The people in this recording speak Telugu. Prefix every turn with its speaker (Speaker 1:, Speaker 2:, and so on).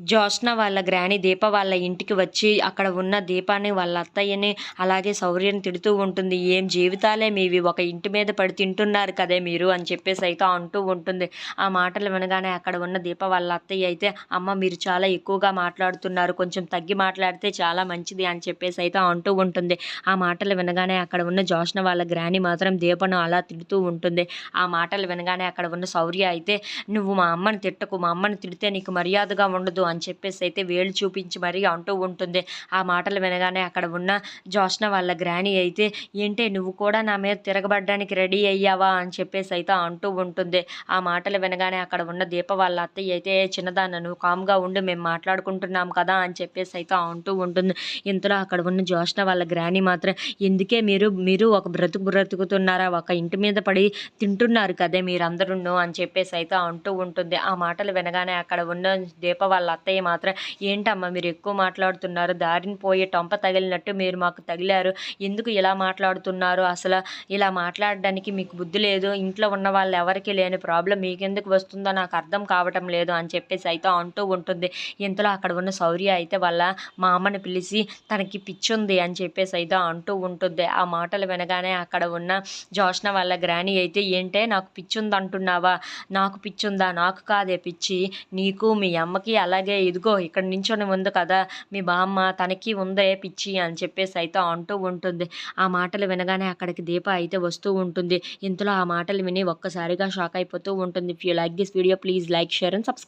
Speaker 1: జోష్న వాళ్ళ గ్రాని దీప వాళ్ళ ఇంటికి వచ్చి అక్కడ ఉన్న దీపాన్ని వాళ్ళ అత్తయ్యని అలాగే శౌర్యని తిడుతూ ఉంటుంది. ఏం జీవితాలే మీవి ఒక ఇంటి మీద పడి తింటున్నారు కదే మీరు అని చెప్పేసి అయితే అంటూ ఉంటుంది. ఆ మాటలు వినగానే అక్కడ ఉన్న దీప వాళ్ళ అత్తయ్య అయితే అమ్మ మీరు చాలా ఎక్కువగా మాట్లాడుతున్నారు కొంచెం తగ్గి మాట్లాడితే చాలా మంచిది అని చెప్పేసి అయితే అంటూ ఉంటుంది. ఆ మాటలు వినగానే అక్కడ ఉన్న జోష్న వాళ్ళ గ్రాని మాత్రం దీపను అలా తిడుతూ ఉంటుంది. ఆ మాటలు వినగానే అక్కడ ఉన్న శౌర్య అయితే నువ్వు మా అమ్మని తిట్టకు మా అమ్మని తిడితే నీకు మర్యాదగా ఉండదు అని చెప్పేసి అయితే వేలు చూపించి మరీ అంటూ ఉంటుంది. ఆ మాటలు వినగానే అక్కడ ఉన్న జోష్న వాళ్ళ గ్రాని అయితే ఏంటే నువ్వు కూడా నా మీద తిరగబడ్డానికి రెడీ అయ్యావా? అని చెప్పేసి అయితే అంటూ ఉంటుంది. ఆ మాటలు వినగానే అక్కడ ఉన్న దీప వాళ్ళ అత్తయ్య అయితే చిన్నదాన్న నువ్వు కామ్గా ఉండి మేము మాట్లాడుకుంటున్నాం కదా అని చెప్పేసి అయితే అంటూ ఉంటుంది. ఇంతలో అక్కడ ఉన్న జోష్న వాళ్ళ గ్రాని మాత్రం ఎందుకే మీరు మీరు ఒక బ్రతుకు బ్రతుకుతున్నారా? ఒక ఇంటి మీద పడి తింటున్నారు కదే మీరందరూ అని చెప్పేసి అయితే అంటూ ఉంటుంది. ఆ మాటలు వినగానే అక్కడ ఉన్న దీప వాళ్ళ అత్తయ్య మాత్రం ఏంటమ్మా మీరు ఎక్కువ మాట్లాడుతున్నారు? దారిని పోయే టొంప తగిలినట్టు మీరు మాకు తగిలారు. ఎందుకు ఇలా మాట్లాడుతున్నారు? అసలు ఇలా మాట్లాడడానికి మీకు బుద్ధి లేదు. ఇంట్లో ఉన్న వాళ్ళు ఎవరికి లేని ప్రాబ్లం మీకెందుకు వస్తుందో నాకు అర్థం కావటం లేదు అని చెప్పేసి అయితే అంటూ ఉంటుంది. ఇంతలో అక్కడ ఉన్న శౌర్య అయితే వాళ్ళ మా అమ్మని పిలిచి తనకి పిచ్చుంది అని చెప్పేసి అయితే అంటూ ఉంటుంది. ఆ మాటలు వినగానే అక్కడ ఉన్న జోష్న వాళ్ళ గ్రాని అయితే ఏంటే నాకు పిచ్చుంది అంటున్నావా నాకు పిచ్చుందా నాకు కాదే పిచ్చి. నీకు మీ అమ్మకి అలాగే ఇదిగో ఇక్కడ నించొని ఉంది కదా మీ బామ్మ తనకి ఉందే పిచ్చి అని చెప్పేసి అయితే అంటూ ఉంటుంది. ఆ మాటలు వినగానే అక్కడికి దీప అయితే వస్తూ ఉంటుంది. ఇంతలో ఆ మాటలు విని ఒక్కసారిగా షాక్ అయిపోతూ ఉంటుంది. If you like this video please like share and subscribe